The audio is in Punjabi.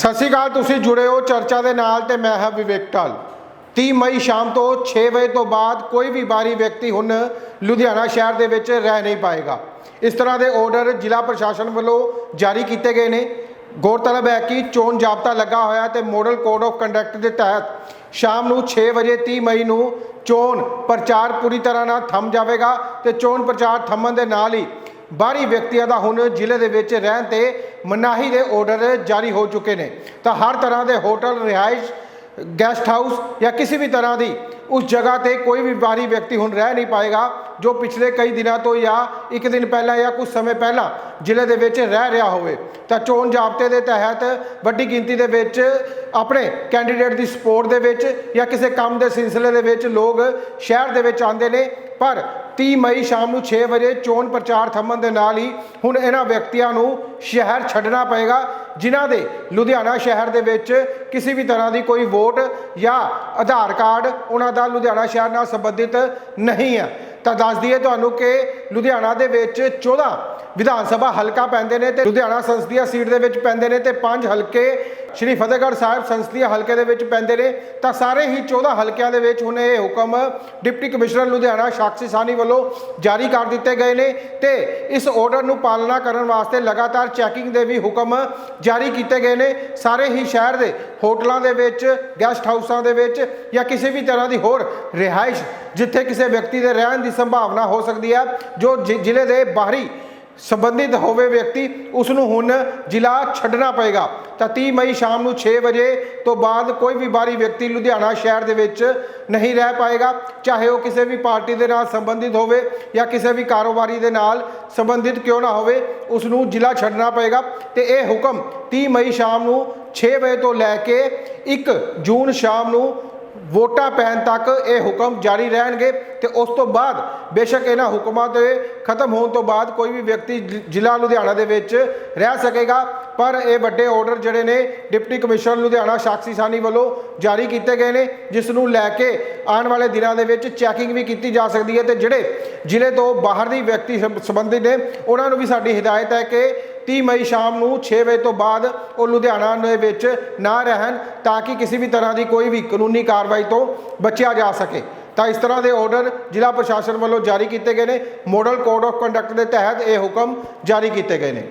ਸਤਿ ਸ਼੍ਰੀ ਅਕਾਲ, ਤੁਸੀਂ ਜੁੜੇ ਹੋ ਚਰਚਾ ਦੇ ਨਾਲ ਤੇ ਮੈਂ ਹਾਂ ਵਿਵੇਕ ਟਾਲ 30 ਮਈ ਸ਼ਾਮ ਤੋਂ 6 ਵਜੇ ਤੋਂ ਬਾਅਦ ਕੋਈ ਵੀ ਬਾਹਰੀ ਵਿਅਕਤੀ ਹੁਣ ਲੁਧਿਆਣਾ ਸ਼ਹਿਰ ਦੇ ਵਿੱਚ ਰਹਿ ਨਹੀਂ ਪਾਏਗਾ। ਇਸ ਤਰ੍ਹਾਂ ਦੇ ਆਰਡਰ ਜ਼ਿਲ੍ਹਾ ਪ੍ਰਸ਼ਾਸਨ ਵੱਲੋਂ ਜਾਰੀ ਕੀਤੇ ਗਏ ਨੇ। ਗੌਰਤਲਬ ਹੈ ਕਿ ਚੋਣ ਜਾਬਤਾ ਲੱਗਾ ਹੋਇਆ ਤੇ ਮੋਡਲ ਕੋਡ ਆਫ ਕੰਡਕਟ ਦੇ ਤਹਿਤ ਸ਼ਾਮ ਨੂੰ 6 ਵਜੇ 30 ਮਈ ਨੂੰ ਚੋਣ ਪ੍ਰਚਾਰ ਪੂਰੀ ਤਰ੍ਹਾਂ ਨਾਲ ਥੰਮ ਜਾਵੇਗਾ ਤੇ ਚੋਣ ਪ੍ਰਚਾਰ ਥੰਮਣ ਦੇ ਨਾਲ ਹੀ ਬਾਹਰੀ ਵਿਅਕਤੀਆਂ ਦਾ ਹੁਣ ਜ਼ਿਲ੍ਹੇ ਦੇ ਵਿੱਚ ਰਹਿਣ ਤੇ ਮਨਾਹੀ ਦੇ ਆਰਡਰ ਜਾਰੀ ਹੋ ਚੁੱਕੇ ਨੇ। ਤਾਂ ਹਰ ਤਰ੍ਹਾਂ ਦੇ ਹੋਟਲ, ਰਿਹਾਇਸ਼ ਗੈਸਟ ਹਾਊਸ ਜਾਂ ਕਿਸੇ ਵੀ ਤਰ੍ਹਾਂ ਦੀ ਉਸ ਜਗ੍ਹਾ ਤੇ ਕੋਈ ਵੀ ਬਾਹਰੀ ਵਿਅਕਤੀ ਹੁਣ ਰਹਿ ਨਹੀਂ ਪਾਏਗਾ, ਜੋ ਪਿਛਲੇ ਕਈ ਦਿਨਾਂ ਤੋਂ ਜਾਂ ਇੱਕ ਦਿਨ ਪਹਿਲਾਂ ਜਾਂ ਕੁਝ ਸਮੇਂ ਪਹਿਲਾਂ ਜ਼ਿਲ੍ਹੇ ਦੇ ਵਿੱਚ ਰਹਿ ਰਿਹਾ ਹੋਵੇ। ਤਾਂ ਚੋਣ ਜਾਬਤੇ ਦੇ ਤਹਿਤ ਵੱਡੀ ਗਿਣਤੀ ਦੇ ਵਿੱਚ ਆਪਣੇ ਕੈਂਡੀਡੇਟ ਦੀ ਸਪੋਰਟ ਦੇ ਵਿੱਚ ਜਾਂ ਕਿਸੇ ਕੰਮ ਦੇ ਸਿਲਸਿਲੇ ਦੇ ਵਿੱਚ ਲੋਕ ਸ਼ਹਿਰ ਦੇ ਵਿੱਚ ਆਉਂਦੇ ਨੇ ਪਰ 30 ਮਈ ਸ਼ਾਮ ਨੂੰ 6 ਵਜੇ ਚੋਣ ਪ੍ਰਚਾਰ ਥੰਮਣ ਦੇ ਨਾਲ ਹੀ ਹੁਣ ਇਹਨਾਂ ਵਿਅਕਤੀਆਂ ਨੂੰ ਸ਼ਹਿਰ ਛੱਡਣਾ ਪਏਗਾ, ਜਿਨ੍ਹਾਂ ਦੇ ਲੁਧਿਆਣਾ ਸ਼ਹਿਰ ਦੇ ਵਿੱਚ ਕਿਸੇ ਵੀ ਤਰ੍ਹਾਂ ਦੀ ਕੋਈ ਵੋਟ ਜਾਂ ਆਧਾਰ ਕਾਰਡ ਉਹਨਾਂ ਦਾ ਲੁਧਿਆਣਾ ਸ਼ਹਿਰ ਨਾਲ ਸੰਬੰਧਿਤ ਨਹੀਂ ਹੈ। ਤਾਂ ਦੱਸ ਦਈਏ ਤੁਹਾਨੂੰ ਕਿ ਲੁਧਿਆਣਾ ਦੇ ਵਿੱਚ 14 ਵਿਧਾਨ ਸਭਾ ਹਲਕਾ ਪੈਂਦੇ ਨੇ ਤੇ ਲੁਧਿਆਣਾ ਸੰਸਦੀਆ ਸੀਟ ਦੇ ਵਿੱਚ ਪੈਂਦੇ ਨੇ ਤੇ ਪੰਜ ਹਲਕੇ ਸ਼੍ਰੀ ਫਤਿਹਗੜ੍ਹ ਸਾਹਿਬ ਸੰਸਦੀਆ ਹਲਕੇ ਦੇ ਵਿੱਚ ਪੈਂਦੇ ਨੇ। ਤਾਂ ਸਾਰੇ ਹੀ 14 ਹਲਕਿਆਂ ਦੇ ਵਿੱਚ ਹੁਣ ਇਹ ਹੁਕਮ ਡਿਪਟੀ ਕਮਿਸ਼ਨਰ ਲੁਧਿਆਣਾ ਸਾਕਸ਼ੀ ਸਾਨੀ ਵੱਲੋਂ ਜਾਰੀ ਕਰ ਦਿੱਤੇ ਗਏ ਨੇ ਤੇ ਇਸ ਆਰਡਰ ਨੂੰ ਪਾਲਣਾ ਕਰਨ ਵਾਸਤੇ ਲਗਾਤਾਰ ਚੈਕਿੰਗ ਦੇ ਵੀ ਹੁਕਮ ਜਾਰੀ ਕੀਤੇ ਗਏ ਨੇ। ਸਾਰੇ ਹੀ ਸ਼ਹਿਰ ਦੇ ਹੋਟਲਾਂ ਦੇ ਵਿੱਚ ਗੈਸਟ ਹਾਊਸਾਂ ਦੇ ਵਿੱਚ ਜਾਂ ਕਿਸੇ ਵੀ ਤਰ੍ਹਾਂ ਦੀ ਹੋਰ ਰਿਹਾਇਸ਼ ਜਿੱਥੇ ਕਿਸੇ ਵਿਅਕਤੀ ਦੇ ਰਹਿਣ ਦੀ ਸੰਭਾਵਨਾ ਹੋ ਸਕਦੀ ਹੈ। ਜੋ ਜ਼ਿ- ਜ਼ਿਲ੍ਹੇ ਦੇ ਬਾਹਰੀ ਸੰਬੰਧਿਤ ਹੋਵੇ ਵਿਅਕਤੀ ਉਸ ਨੂੰ ਹੁਣ ਜ਼ਿਲ੍ਹਾ ਛੱਡਣਾ ਪਏਗਾ। ਤਾਂ 30 ਮਈ ਸ਼ਾਮ ਨੂੰ 6 ਵਜੇ ਤੋਂ ਬਾਅਦ ਕੋਈ ਵੀ ਬਾਹਰੀ ਵਿਅਕਤੀ ਲੁਧਿਆਣਾ ਸ਼ਹਿਰ ਦੇ ਵਿੱਚ ਨਹੀਂ ਰਹਿ ਪਾਏਗਾ। ਚਾਹੇ ਉਹ ਕਿਸੇ ਵੀ ਪਾਰਟੀ ਦੇ ਨਾਲ ਸੰਬੰਧਿਤ ਹੋਵੇ ਜਾਂ ਕਿਸੇ ਵੀ ਕਾਰੋਬਾਰੀ ਦੇ ਨਾਲ ਸੰਬੰਧਿਤ ਕਿਉਂ ਨਾ ਹੋਵੇ ਉਸ ਨੂੰ ਜ਼ਿਲ੍ਹਾ ਛੱਡਣਾ ਪਏਗਾ। ਤੇ ਇਹ ਹੁਕਮ 30 ਮਈ ਸ਼ਾਮ ਨੂੰ 6 ਵਜੇ ਤੋਂ ਲੈ ਕੇ 1 ਜੂਨ ਸ਼ਾਮ ਨੂੰ ਵੋਟਾਂ ਪੈਣ ਤੱਕ ਇਹ ਹੁਕਮ ਜਾਰੀ ਰਹਿਣਗੇ ਤੇ ਉਸ ਤੋਂ ਬਾਅਦ ਬੇਸ਼ੱਕ ਇਹਨਾਂ ਹੁਕਮਾਂ ਤੇ ਖਤਮ ਹੋਣ ਤੋਂ ਬਾਅਦ ਕੋਈ ਵੀ ਵਿਅਕਤੀ ਜ਼ਿਲ੍ਹਾ ਲੁਧਿਆਣਾ ਦੇ ਵਿੱਚ ਰਹਿ ਸਕੇਗਾ। ਪਰ ਇਹ ਵੱਡੇ ਆਰਡਰ ਜਿਹੜੇ ਨੇ, ਡਿਪਟੀ ਕਮਿਸ਼ਨਰ ਲੁਧਿਆਣਾ ਸਾਕਸ਼ੀ ਸਾਨੀ ਵੱਲੋਂ ਜਾਰੀ ਕੀਤੇ ਗਏ ਨੇ, ਜਿਸ ਨੂੰ ਲੈ ਕੇ ਆਉਣ ਵਾਲੇ ਦਿਨਾਂ ਦੇ ਵਿੱਚ ਚੈਕਿੰਗ ਵੀ ਕੀਤੀ ਜਾ ਸਕਦੀ ਹੈ ਤੇ ਜਿਹੜੇ ਜ਼ਿਲ੍ਹੇ ਤੋਂ ਬਾਹਰ ਦੀ ਵਿਅਕਤੀ ਸੰਬ- ਸੰਬੰਧਿਤ ਨੇ, ਉਹਨਾਂ ਨੂੰ ਵੀ ਸਾਡੀ ਹਦਾਇਤ ਹੈ ਕਿ 30 ਮਈ ਸ਼ਾਮ ਨੂੰ 6 ਵਜੇ ਤੋਂ ਬਾਅਦ ਉਹ ਲੁਧਿਆਣਾ ਦੇ ਵਿੱਚ ਨਾ ਰਹਿਣ ਤਾਂ ਕਿ ਕਿਸੇ ਵੀ ਤਰ੍ਹਾਂ ਦੀ ਕੋਈ ਵੀ ਕਾਨੂੰਨੀ ਕਾਰਵਾਈ ਤੋਂ ਬਚਿਆ ਜਾ ਸਕੇ। ਤਾਂ ਇਸ ਤਰ੍ਹਾਂ ਦੇ ਆਰਡਰ ਜ਼ਿਲ੍ਹਾ ਪ੍ਰਸ਼ਾਸਨ ਵੱਲੋਂ ਜਾਰੀ ਕੀਤੇ ਗਏ ਨੇ। ਮੋਡਲ ਕੋਡ ਆਫ ਕੰਡਕਟ ਦੇ ਤਹਿਤ ਇਹ ਹੁਕਮ ਜਾਰੀ ਕੀਤੇ ਗਏ ਨੇ।